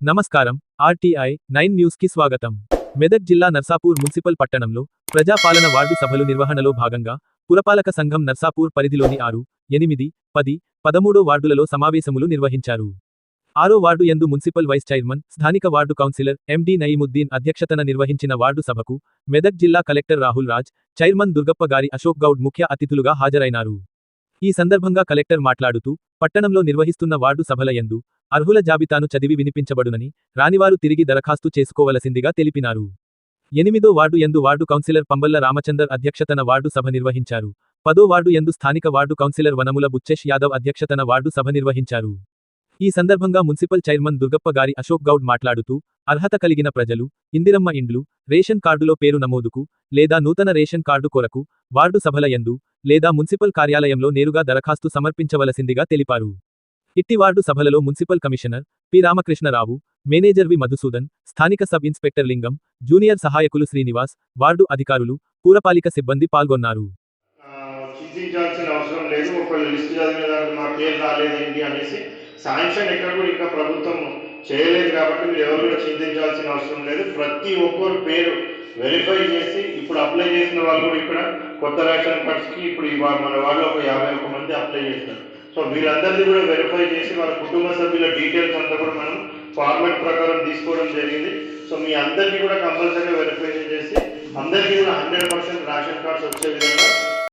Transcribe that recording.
నమస్కారం. RTI nine న్యూస్కి స్వాగతం. మెదక్ జిల్లా నర్సాపూర్ మున్సిపల్ పట్టణంలో ప్రజాపాలన వార్డు సభలు నిర్వహణలో భాగంగా పురపాలక సంఘం నర్సాపూర్ పరిధిలోని ఆరు ఎనిమిది పది పదమూడో వార్డులలో సమావేశములు నిర్వహించారు. ఆరో వార్డు ఎందు మున్సిపల్ వైస్ చైర్మన్ స్థానిక వార్డు కౌన్సిలర్ ఎండి నయీముద్దీన్ అధ్యక్షతన నిర్వహించిన వార్డు సభకు మెదక్ జిల్లా కలెక్టర్ రాహుల్ రాజ్ చైర్మన్ దుర్గప్ప గారి అశోక్ గౌడ్ ముఖ్య అతిథులుగా హాజరైనారు. ఈ సందర్భంగా కలెక్టర్ మాట్లాడుతూ పట్టణంలో నిర్వహిస్తున్న వార్డు సభల యందు అర్హుల జాబితాను చదివి వినిపించబడునని రానివారు తిరిగి దరఖాస్తు చేసుకోవలసిందిగా తెలిపినారు. ఎనిమిదో వార్డు ఎందు వార్డు కౌన్సిలర్ పంబల్ల రామచందర్ అధ్యక్షతన వార్డు సభ నిర్వహించారు. పదో వార్డు యందు స్థానిక వార్డు కౌన్సిలర్ వనముల బుచ్చేష్ యాదవ్ అధ్యక్షతన వార్డు సభ నిర్వహించారు. ఈ సందర్భంగా మున్సిపల్ చైర్మన్ దుర్గప్ప గారి అశోక్ గౌడ్ మాట్లాడుతూ అర్హత కలిగిన ప్రజలు ఇందిరమ్మ ఇండ్లు రేషన్ కార్డులో పేరు నమోదుకు లేదా నూతన రేషన్ కార్డు కొరకు వార్డు సభల యందు లేదా మున్సిపల్ కార్యాలయంలో నేరుగా దరఖాస్తు సమర్పించవలసిందిగా తెలిపారు. ఇట్టి వార్డు సభలలో municipal commissioner P. Ramakrishnarao manager V. Madhusudan స్థానిక సబ్ ఇన్స్పెక్టర్ లింగం జూనియర్ సహాయకులు శ్రీనివాస్ వార్డు అధికారులు పూరపాలిక సిబ్బంది పాల్గొన్నారు. చింతించాల్సిన అవసరం లేదు. చదివిన దాంట్లో మా పేరు రాలేదేంటి అనేసి శాంక్షన్ ఎక్కడ కూడా ఇంకా ప్రభుత్వం చేయలేదు కాబట్టి మీరు ఎవరు కూడా చింతించాల్సిన అవసరం లేదు. ప్రతి ఒక్కరు పేరు వెరిఫై చేసి ఇప్పుడు అప్లై చేసిన వాళ్ళు కూడా ఇక్కడ కొత్త రేషన్ కార్డ్స్కి ఇప్పుడు ఈ వా- మన వాళ్ళు ఒక యాభై ఒక్క మంది అప్లై చేస్తారు. సో వీళ్ళందరినీ కూడా వెరిఫై చేసి వాళ్ళ కుటుంబ సభ్యుల డీటెయిల్స్ అంతా కూడా మనం ఫార్మాట్ ప్రకారం తీసుకోవడం జరిగింది. సో మీ అందరికీ కూడా కంపల్సరీగా వెరిఫికేషన్ చేసి అందరికీ కూడా హండ్రెడ్ పర్సెంట్ రేషన్ కార్డ్స్ వచ్చే విధంగా